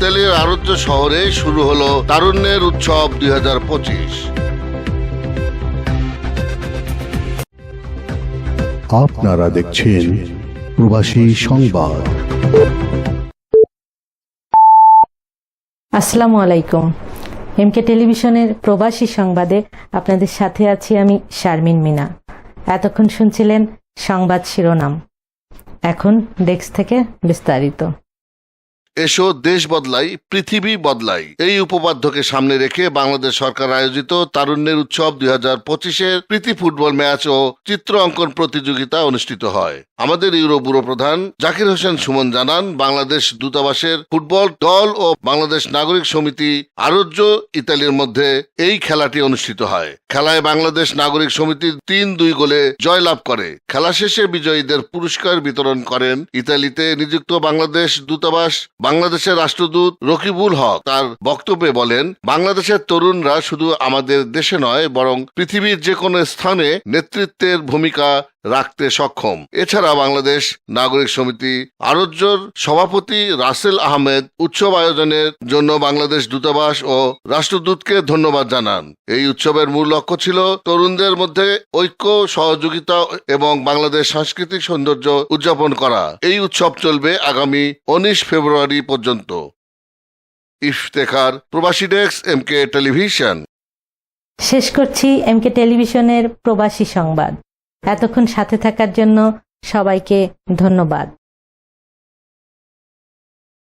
ইতালির আরোগ্য শহরে শুরু হলো তারুণ্যের উৎসব দুই আপনারা দেখছেন প্রবাসী সংবাদ। আসসালামু আলাইকুম। এমকে টেলিভিশনের প্রবাসী সংবাদে আপনাদের সাথে আছি আমি শারমিন মিনা। এতক্ষণ শুনছিলেন সংবাদ শিরোনাম। এখন ডেস্ক থেকে বিস্তারিত। এসো, দেশ বদলাই, পৃথিবী বদলাই। এই উপপাদ্যকে সামনে রেখে বাংলাদেশ সরকার আয়োজিত তারুণ্যের উৎসব দুই হাজার পঁচিশের প্রীতি ফুটবল ম্যাচ ও চিত্র অঙ্কন প্রতিযোগিতা অনুষ্ঠিত হয়। আমাদের ইউরো ব্যুরো প্রধান জাকির হোসেন সুমন জানান, বাংলাদেশ দূতাবাসের ফুটবল দল ও বাংলাদেশ নাগরিক সমিতি আরোগ্য ইতালির মধ্যে এই খেলাটি অনুষ্ঠিত হয়। খেলায় বাংলাদেশ নাগরিক সমিতি তিন দুই গোলে জয়লাভ করে। খেলা শেষে বিজয়ীদের পুরস্কার বিতরণ করেন ইতালিতে নিযুক্ত বাংলাদেশ দূতাবাস বাংলাদেশের রাষ্ট্রদূত রকিবুল হক তার বক্তব্যে বলেন, বাংলাদেশের তরুণরা শুধু আমাদের দেশে নয়, বরং পৃথিবীর যে কোনো স্থানে নেতৃত্বের ভূমিকা রাখতে সক্ষম। এছাড়া বাংলাদেশ নাগরিক সমিতি আরোজ্যর সভাপতি রাসেল আহমেদ উৎসব আয়োজনের জন্য বাংলাদেশ দূতাবাস ও রাষ্ট্রদূতকে ধন্যবাদ জানান। এই উৎসবের মূল লক্ষ্য ছিল তরুণদের মধ্যে ঐক্য, সহযোগিতা এবং বাংলাদেশ সাংস্কৃতিক সৌন্দর্য উদযাপন করা। এই উৎসব চলবে আগামী উনিশ ফেব্রুয়ারি পর্যন্ত। ইফতেখার প্রবাসী ডেক্স এম কে টেলিভিশন। শেষ করছি এম কে টেলিভিশনের প্রবাসী সংবাদ। এতক্ষণ সাথে থাকার জন্য সবাইকে ধন্যবাদ।